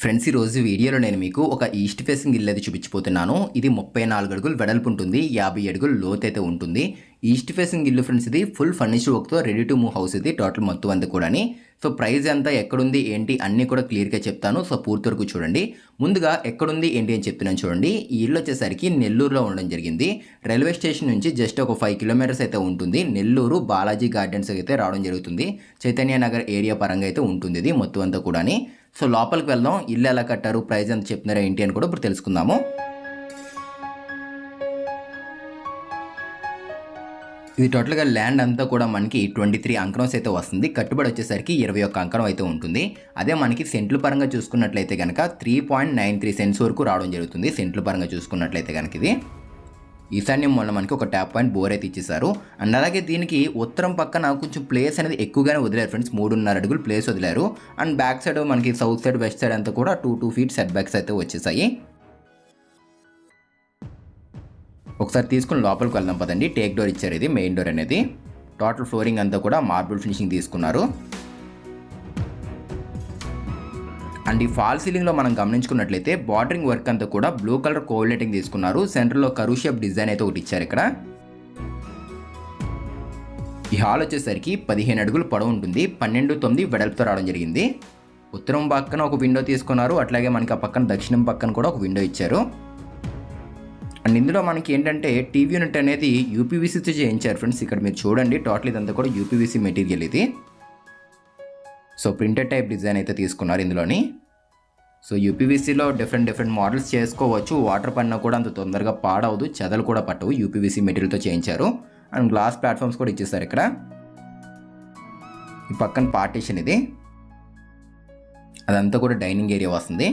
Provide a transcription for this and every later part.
Friends ఈ రోజు వీడియోలో నేను మీకు ఒక ఈస్ట్ ఫేసింగ్ ఇల్లు అది చూపించిపోతున్నాను ఇది ముప్పై నాలుగు అడుగులు వెడల్పు ఉంటుంది యాభై అడుగులు లోత్ అయితే ఉంటుంది. ఈస్ట్ ఫేసింగ్ ఇల్లు ఫ్రెండ్స్ ఇది ఫుల్ ఫర్నిచర్ వర్క్తో రెడీ టు మూవ్ హౌస్ ఇది టోటల్ మొత్తం అంతా కూడా సో ప్రైస్ ఎంత ఎక్కడుంది ఏంటి అన్నీ కూడా క్లియర్గా చెప్తాను. సో పూర్తి వరకు చూడండి. ముందుగా ఎక్కడుంది ఏంటి అని చెప్తున్నాను చూడండి. ఈ ఇల్లు వచ్చేసరికి నెల్లూరులో ఉండడం జరిగింది. రైల్వే స్టేషన్ నుంచి జస్ట్ ఒక ఫైవ్ కిలోమీటర్స్ అయితే ఉంటుంది. నెల్లూరు బాలాజీ గార్డెన్స్ అయితే రావడం జరుగుతుంది. చైతన్య నగర్ ఏరియా పరంగా అయితే ఉంటుంది ఇది మొత్తం అంతా కూడా సో లోపలికి వెళ్దాం. ఇల్లు ఎలా కట్టారు? ప్రైజ్ ఎంత చెప్తున్నారా ఏంటి అని కూడా ఇప్పుడు తెలుసుకుందాము. ఇది టోటల్గా ల్యాండ్ అంతా కూడా మనకి ట్వంటీ త్రీ అంకణంస్ అయితే వస్తుంది. కట్టుబడి వచ్చేసరికి ఇరవై ఒక్క అంకణం అయితే ఉంటుంది. అదే మనకి సెంట్ల పరంగా చూసుకున్నట్లయితే కనుక three point nine three cents వరకు రావడం జరుగుతుంది. సెంట్ల పరంగా చూసుకున్నట్లయితే కనుక ఇది. ఈశాన్యం వల్ల మనకి ఒక ట్యాప్ పాయింట్ బోర్ అయితే ఇచ్చేసారు అండ్ అలాగే దీనికి ఉత్తరం పక్కన కొంచెం ప్లేస్ అనేది ఎక్కువగానే వదిలేరు ఫ్రెండ్స్ మూడున్నర అడుగులు ప్లేస్ వదిలేరు. అండ్ బ్యాక్ సైడ్ మనకి సౌత్ సైడ్ వెస్ట్ సైడ్ అంతా కూడా two two feet setbacks అయితే వచ్చేసాయి. ఒకసారి తీసుకుని లోపలికి వెళ్దాం పదండి. టేక్ డోర్ ఇచ్చారు ఇది మెయిన్ డోర్ అనేది. టోటల్ ఫ్లోరింగ్ అంతా కూడా మార్బుల్ ఫినిషింగ్ తీసుకున్నారు. అండ్ ఈ ఫాల్ సీలింగ్లో మనం గమనించుకున్నట్లయితే బార్డరింగ్ వర్క్ అంతా కూడా బ్లూ కలర్ కోఆర్డినేటింగ్ తీసుకున్నారు. సెంటర్లో కరూ షేప్ డిజైన్ అయితే ఒకటి ఇచ్చారు ఇక్కడ. ఈ హాల్ వచ్చేసరికి పదిహేను అడుగులు పొడవు ఉంటుంది. పన్నెండు తొమ్మిది వెడల్పుతో రావడం జరిగింది. ఉత్తరం పక్కన ఒక విండో తీసుకున్నారు. అట్లాగే మనకి ఆ పక్కన దక్షిణం పక్కన కూడా ఒక విండో ఇచ్చారు. అండ్ ఇందులో మనకి ఏంటంటే టీవీ యూనిట్ అనేది యూపీవీసీతో చేయించారు ఫ్రెండ్స్. ఇక్కడ మీరు చూడండి టోటల్ ఇదంతా కూడా యూపీవీసీ మెటీరియల్ ఇది. సో ప్రింటెడ్ టైప్ డిజైన్ అయితే తీసుకున్నారు ఇందులోని. సో యూపీవీసీలో డిఫరెంట్ డిఫరెంట్ మోడల్స్ చేసుకోవచ్చు. వాటర్ పడినా కూడా అంత తొందరగా పాడవదు. చెదలు కూడా పట్టవు. యూపీవీసీ మెటీరియల్తో చేయించారు. అండ్ గ్లాస్ ప్లాట్ఫామ్స్ కూడా ఇచ్చేసారు ఇక్కడ. ఈ పక్కన పార్టీషన్ ఇది. అదంతా కూడా డైనింగ్ ఏరియా వస్తుంది.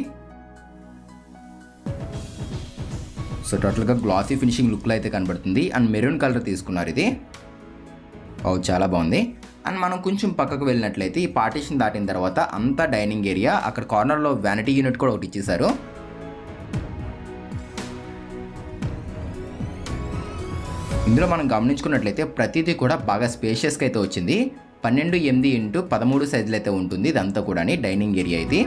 సో టోటల్గా గ్లాసీ ఫినిషింగ్ లుక్లో అయితే కనబడుతుంది. అండ్ మెరూన్ కలర్ తీసుకున్నారు ఇది. ఓ చాలా బాగుంది. అండ్ మనం కొంచెం పక్కకు వెళ్ళినట్లయితే ఈ పార్టీషన్ దాటిన తర్వాత అంతా డైనింగ్ ఏరియా అక్కడ కార్నర్లో వ్యానిటీ యూనిట్ కూడా ఒకటి ఇచ్చేశారు. ఇందులో మనం గమనించుకున్నట్లయితే ప్రతిదీ కూడా బాగా స్పేషియస్గా అయితే వచ్చింది. పన్నెండు ఎనిమిది ఇంటూ పదమూడు సైజులు అయితే ఉంటుంది. ఇదంతా కూడా డైనింగ్ ఏరియా ఇది.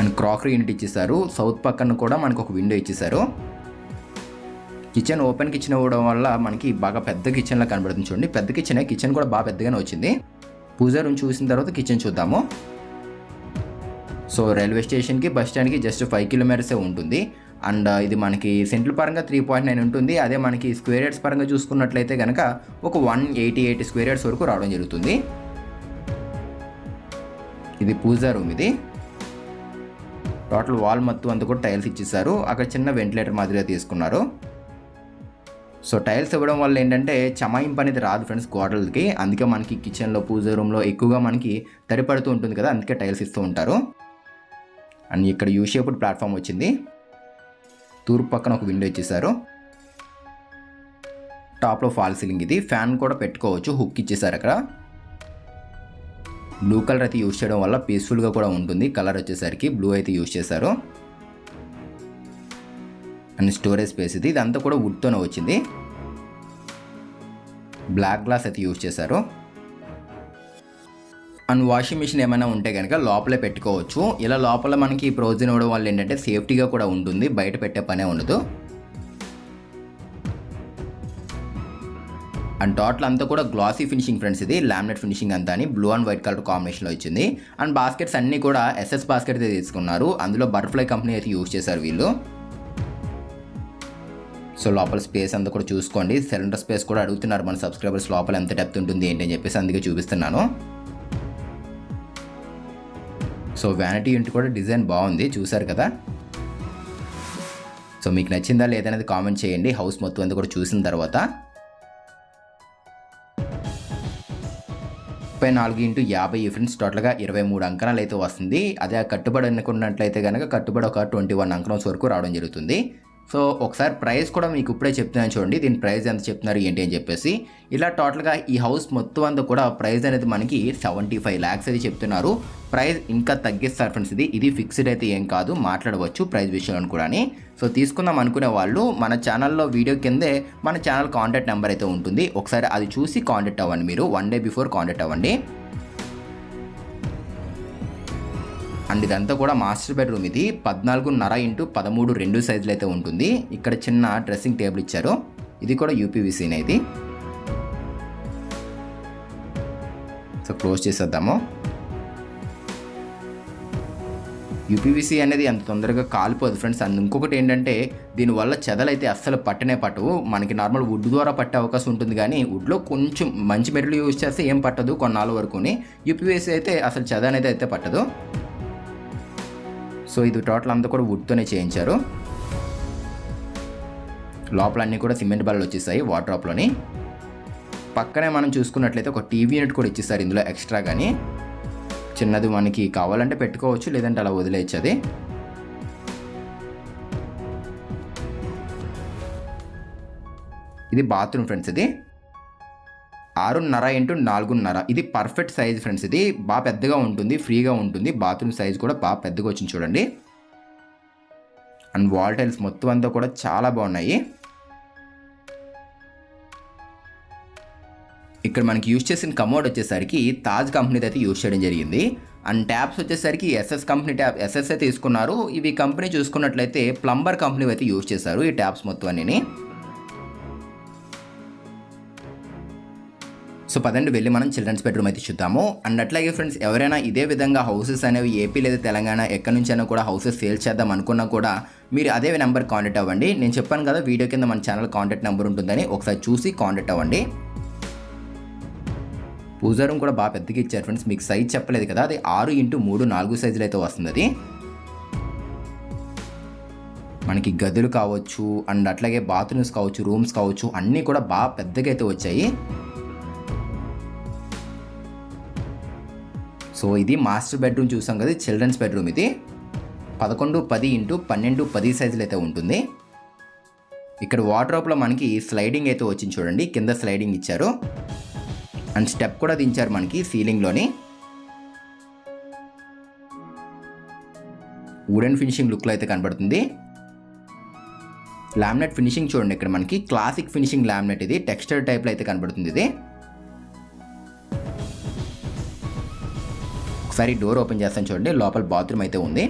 అండ్ క్రాకరీ యూనిట్ ఇచ్చేసారు సౌత్ పక్కన కూడా మనకు ఒక విండో ఇచ్చేసారు కిచెన్ ఓపెన్ కిచెన్ అవ్వడం వల్ల మనకి బాగా పెద్ద కిచెన్లా కనబడుతుంది చూడండి. పెద్ద కిచెన్ కిచెన్ కూడా బాగా పెద్దగానే వచ్చింది. పూజా రూమ్ చూసిన తర్వాత కిచెన్ చూద్దాము. సో రైల్వే స్టేషన్కి బస్ స్టాండ్కి జస్ట్ ఫైవ్ కిలోమీటర్సే ఉంటుంది. అండ్ ఇది మనకి సెంట్ల పరంగా త్రీ పాయింట్ నైన్ ఉంటుంది. అదే మనకి స్క్వేర్ యార్డ్స్ పరంగా చూసుకున్నట్లయితే కనుక ఒక one eighty eight square yards వరకు రావడం జరుగుతుంది. ఇది పూజా రూమ్ ఇది. టోటల్ వాల్ మొత్తం అంతా కూడా టైల్స్ ఇచ్చేసారు. అక్కడ చిన్న వెంటిలేటర్ మాదిరిగా తీసుకున్నారు. సో టైల్స్ ఇవ్వడం వల్ల ఏంటంటే చమాయింపు అనేది రాదు ఫ్రెండ్స్ గోడలకి. అందుకే మనకి కిచెన్లో పూజ రూమ్లో ఎక్కువగా మనకి తడిపడుతూ ఉంటుంది కదా అందుకే టైల్స్ ఇస్తూ ఉంటారు. అండ్ ఇక్కడ యూ షేప్డ్ ప్లాట్ఫామ్ వచ్చింది. తూర్పు పక్కన ఒక విండో ఇచ్చేసారు టాప్లో ఫాల్ సీలింగ్ ఇది. ఫ్యాన్ కూడా పెట్టుకోవచ్చు హుక్ ఇచ్చేసారు అక్కడ. బ్లూ కలర్ అయితే యూజ్ చేయడం వల్ల పీస్ఫుల్గా కూడా ఉంటుంది కలర్ వచ్చేసరికి బ్లూ అయితే యూజ్ చేశారు. అండ్ స్టోరేజ్ స్పేస్ ఇది. ఇదంతా కూడా వుడ్తోనే వచ్చింది. బ్లాక్ గ్లాస్ అయితే యూజ్ చేశారు. అండ్ వాషింగ్ మిషన్ ఏమైనా ఉంటే కనుక లోపలే పెట్టుకోవచ్చు. ఇలా లోపల మనకి ప్రొవిజన్ ఇవ్వడం వల్ల ఏంటంటే సేఫ్టీగా కూడా ఉంటుంది. బయట పెట్టే పనే ఉండదు. అండ్ టోటల్ అంతా కూడా గ్లాసీ ఫినిషింగ్ ఫ్రెండ్స్ ఇది. లామినేట్ ఫినిషింగ్ అంతా అని బ్లూ అండ్ వైట్ కలర్ కాంబినేషన్లో వచ్చింది అండ్ బాస్కెట్స్ అన్నీ కూడా ఎస్ఎస్ బాస్కెట్ అయితే తీసుకున్నారు. అందులో బటర్ఫ్లై కంపెనీ అయితే యూజ్ చేశారు వీళ్ళు. సో లోపల స్పేస్ అంతా కూడా చూసుకోండి. సిలిండర్ స్పేస్ కూడా అడుగుతున్నారు మన సబ్స్క్రైబర్స్ లోపల ఎంత డెప్త్ ఉంటుంది ఏంటి అని చెప్పేసి అందుకే చూపిస్తున్నాను. సో వ్యానిటీ యూనిట్ కూడా డిజైన్ బాగుంది చూసారు కదా? సో మీకు నచ్చిందా లేదనేది కామెంట్ చేయండి. హౌస్ మొత్తం అంతా కూడా చూసిన తర్వాత. ముప్పై నాలుగు ఇంటూ యాభై ఫ్రెండ్స్ టోటల్గా ఇరవై మూడు అంకణాలు అయితే వస్తుంది. అదే కట్టుబడి అనుకున్నట్లయితే కనుక కట్టుబడి ఒక ట్వంటీ వన్ అంకణం వరకు రావడం జరుగుతుంది. సో ఒకసారి ప్రైస్ కూడా మీకు ఇప్పుడే చెప్తున్నాను చూడండి. దీని ప్రైస్ ఎంత చెప్తున్నారు ఏంటి అని చెప్పేసి. ఇలా టోటల్గా ఈ హౌస్ మొత్తం అంతా కూడా ప్రైస్ అనేది మనకి సెవెంటీ ఫైవ్ ల్యాక్స్ అది చెప్తున్నారు. ప్రైస్ ఇంకా తగ్గిస్తారు ఫ్రెండ్స్ ఇది. ఇది ఫిక్స్డ్ అయితే ఏం కాదు. మాట్లాడవచ్చు ప్రైస్ విషయంలో కూడా సో తీసుకుందాం అనుకునే వాళ్ళు మన ఛానల్లో వీడియో కిందే మన ఛానల్ కాంటాక్ట్ నెంబర్ అయితే ఉంటుంది. ఒకసారి అది చూసి కాంటాక్ట్ అవ్వండి మీరు. వన్ డే బిఫోర్ కాంటాక్ట్ అవ్వండి. అండ్ ఇదంతా కూడా మాస్టర్ బెడ్రూమ్ ఇది. పద్నాలుగున్నర ఇంటూ పదమూడు రెండు సైజులు అయితే ఉంటుంది. ఇక్కడ చిన్న డ్రెస్సింగ్ టేబుల్ ఇచ్చారు. ఇది కూడా యూపీవీసీనే ఇది. సో క్లోజ్ చేసేద్దాము. యూపీవీసీ అనేది అంత తొందరగా కాలిపోదు ఫ్రెండ్స్. అండ్ ఇంకొకటి ఏంటంటే దీనివల్ల అయితే అస్సలు పట్టనే పట్టవు. మనకి నార్మల్ వుడ్ ద్వారా పట్టే అవకాశం ఉంటుంది కానీ వుడ్లో కొంచెం మంచి మెటీరియల్ యూజ్ చేస్తే ఏం పట్టదు కొన్నాళ్ళ వరకుని. యూపీవీసీ అయితే అసలు చెద అనేది అయితే పట్టదు. సో ఇది టోటల్ అంతా కూడా వుడ్తోనే చేయించారు. లోపల అన్నీ కూడా సిమెంట్ బల్లలు వచ్చేసాయి వాటర్ పక్కనే మనం చూసుకున్నట్లయితే ఒక టీవీ యూనిట్ కూడా ఇచ్చేస్తారు ఇందులో ఎక్స్ట్రా కానీ చిన్నది మనకి కావాలంటే పెట్టుకోవచ్చు లేదంటే అలా వదిలేయచ్చు అది. ఇది బాత్రూమ్ ఫ్రెండ్స్ ఇది. ఆరున్నర ఇంటూ నాలుగున్నర. ఇది పర్ఫెక్ట్ సైజ్ ఫ్రెండ్స్ ఇది బాగా పెద్దగా ఉంటుంది ఫ్రీగా ఉంటుంది. బాత్రూమ్ సైజ్ కూడా బాగా పెద్దగా వచ్చింది చూడండి. అండ్ వాల్ టైల్స్ మొత్తం అంతా కూడా చాలా బాగున్నాయి. ఇక్కడ మనకి యూజ్ చేసిన కమోడ్ వచ్చేసరికి తాజ్ కంపెనీది అయితే యూజ్ చేయడం జరిగింది. అండ్ ట్యాప్స్ వచ్చేసరికి ఎస్ఎస్ కంపెనీ ట్యాప్ ఎస్ఎస్ అయితే తీసుకున్నారు. ఇవి కంపెనీ చూసుకున్నట్లయితే ప్లంబర్ కంపెనీ అయితే యూజ్ చేశారు ఈ ట్యాప్స్ మొత్తం అన్నీ సో పదండి వెళ్ళి మనం చిల్డ్రన్స్ బెడ్రూమ్ అయితే చూద్దాము. అండ్ అట్లాగే ఫ్రెండ్స్ ఎవరైనా ఇదే విధంగా హౌసెస్ అనేవి ఏపీ లేదా తెలంగాణ ఎక్కడి నుంచైనా కూడా హౌసెస్ సేల్ చేద్దాం అనుకున్నా కూడా మీరు అదే నెంబర్ కాంటాక్ట్ అవ్వండి. నేను చెప్పాను కదా వీడియో కింద మన ఛానల్ కాంటాక్ట్ నెంబర్ ఉంటుందని. ఒకసారి చూసి కాంటాక్ట్ అవ్వండి. పూజారం కూడా బాగా పెద్దగా ఇచ్చారు ఫ్రెండ్స్ మీకు సైజ్ చెప్పలేదు కదా అది ఆరు ఇంటూ మూడు నాలుగు సైజులు అయితే వస్తుంది అది. మనకి గదులు కావచ్చు అండ్ అట్లాగే బాత్రూమ్స్ కావచ్చు రూమ్స్ కావచ్చు అన్నీ కూడా బాగా పెద్దగా అయితే వచ్చాయి. సో ఇది మాస్టర్ బెడ్రూమ్ చూసాం కదా చిల్డ్రన్స్ బెడ్రూమ్ ఇది. పదకొండు పది ఇంటూ పన్నెండు పది సైజులు అయితే ఉంటుంది. ఇక్కడ వార్డ్రోప్లో మనకి స్లైడింగ్ అయితే వచ్చింది చూడండి కింద స్లైడింగ్ ఇచ్చారు. అండ్ స్టెప్ కూడా దించారు మనకి సీలింగ్లోని వుడెన్ ఫినిషింగ్ లుక్లో అయితే కనబడుతుంది. లామినేట్ ఫినిషింగ్ చూడండి ఇక్కడ మనకి క్లాసిక్ ఫినిషింగ్ లామినేట్ ఇది టెక్స్చర్ టైప్లో అయితే కనబడుతుంది ఇది. ఒకసారి డోర్ ఓపెన్ చేస్తాను చూడండి లోపల బాత్రూమ్ అయితే ఉంది.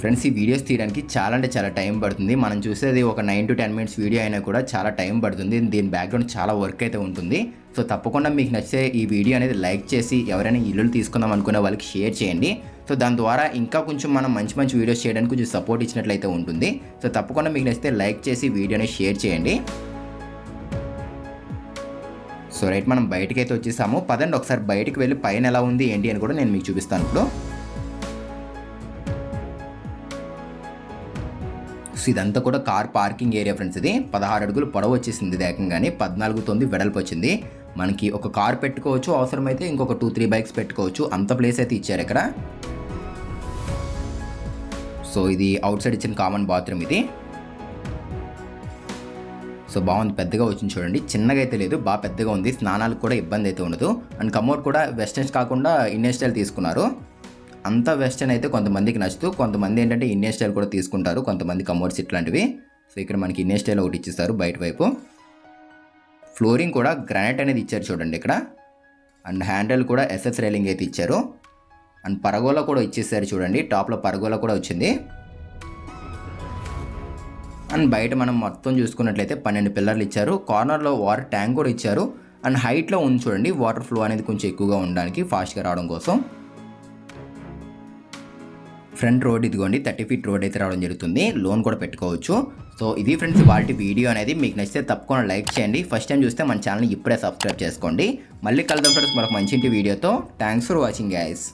ఫ్రెండ్స్ ఈ వీడియోస్ తీయడానికి చాలా అంటే చాలా టైం పడుతుంది. మనం చూసేది ఒక nine to ten minutes video అయినా కూడా చాలా టైం పడుతుంది. దీని బ్యాక్గ్రౌండ్ చాలా వర్క్ అయితే ఉంటుంది. సో తప్పకుండా మీకు నచ్చే ఈ వీడియో అనేది లైక్ చేసి ఎవరైనా ఇల్లులు తీసుకుందాం అనుకునే వాళ్ళకి షేర్ చేయండి. సో దాని ద్వారా ఇంకా కొంచెం మనం మంచి మంచి వీడియోస్ చేయడానికి కొంచెం సపోర్ట్ ఇచ్చినట్లయితే ఉంటుంది. సో తప్పకుండా మీకు నచ్చితే లైక్ చేసి వీడియోని షేర్ చేయండి. సో రైట్ మనం బయటకి అయితే వచ్చేసాము. పదండి ఒకసారి బయటకు వెళ్ళి పైన ఎలా ఉంది ఏంటి అని కూడా నేను మీకు చూపిస్తాను ఇప్పుడు. సో ఇదంతా కూడా కార్ పార్కింగ్ ఏరియా ఫ్రెండ్స్ ఇది. పదహారు అడుగులు పొడవు వచ్చేసింది ఏకంగానే. పద్నాలుగు తొమ్మిది వెడల్పు వచ్చింది. మనకి ఒక కార్ పెట్టుకోవచ్చు అవసరమైతే ఇంకొక టూ త్రీ బైక్స్ పెట్టుకోవచ్చు. అంత ప్లేస్ అయితే ఇచ్చారు ఇక్కడ. సో ఇది అవుట్ సైడ్ ఇచ్చిన కామన్ బాత్రూమ్ ఇది. సో బాగుంది పెద్దగా వచ్చింది చూడండి. చిన్నగా అయితే లేదు బాగా పెద్దగా ఉంది. స్నానాలకు కూడా ఇబ్బంది అయితే ఉండదు. అండ్ కమోడ్ కూడా వెస్టర్న్స్ కాకుండా ఇండియన్ స్టైల్ తీసుకున్నారు. అంతా వెస్టర్న్ అయితే కొంతమందికి నచ్చుతూ కొంతమంది ఏంటంటే ఇండియన్ స్టైల్ కూడా తీసుకుంటారు. కొంతమంది కమోడ్స్ ఇట్లాంటివి. సో ఇక్కడ మనకి ఇండియన్ స్టైల్ ఒకటి ఇచ్చేస్తారు బయట వైపు. ఫ్లోరింగ్ కూడా గ్రానైట్ అనేది ఇచ్చారు చూడండి ఇక్కడ. అండ్ హ్యాండిల్ కూడా ఎస్ఎస్ రైలింగ్ అయితే ఇచ్చారు. అండ్ పరగోలా కూడా ఇచ్చేసారు చూడండి. టాప్లో పరగోలా కూడా వచ్చింది. అండ్ బయట మనం మొత్తం చూసుకున్నట్లయితే పన్నెండు పిల్లర్లు ఇచ్చారు. కార్నర్లో వాటర్ ట్యాంక్ కూడా ఇచ్చారు. అండ్ హైట్లో ఉంది చూడండి వాటర్ ఫ్లో అనేది కొంచెం ఎక్కువగా ఉండడానికి ఫాస్ట్గా రావడం కోసం. ఫ్రంట్ రోడ్ ఇదిగోండి థర్టీ ఫీట్ రోడ్ అయితే రావడం జరుగుతుంది. లోన్ కూడా పెట్టుకోవచ్చు. సో ఇది ఫ్రెండ్స్ వాళ్ళ వీడియో అనేది. మీకు నచ్చితే తప్పకుండా లైక్ చేయండి. ఫస్ట్ టైం చూస్తే మన ఛానల్ని ఇప్పుడే సబ్స్క్రైబ్ చేసుకోండి. మళ్ళీ కలుద్దాం ఫ్రెండ్స్ మరొక మంచి ఇంటి వీడియోతో. Thanks for watching guys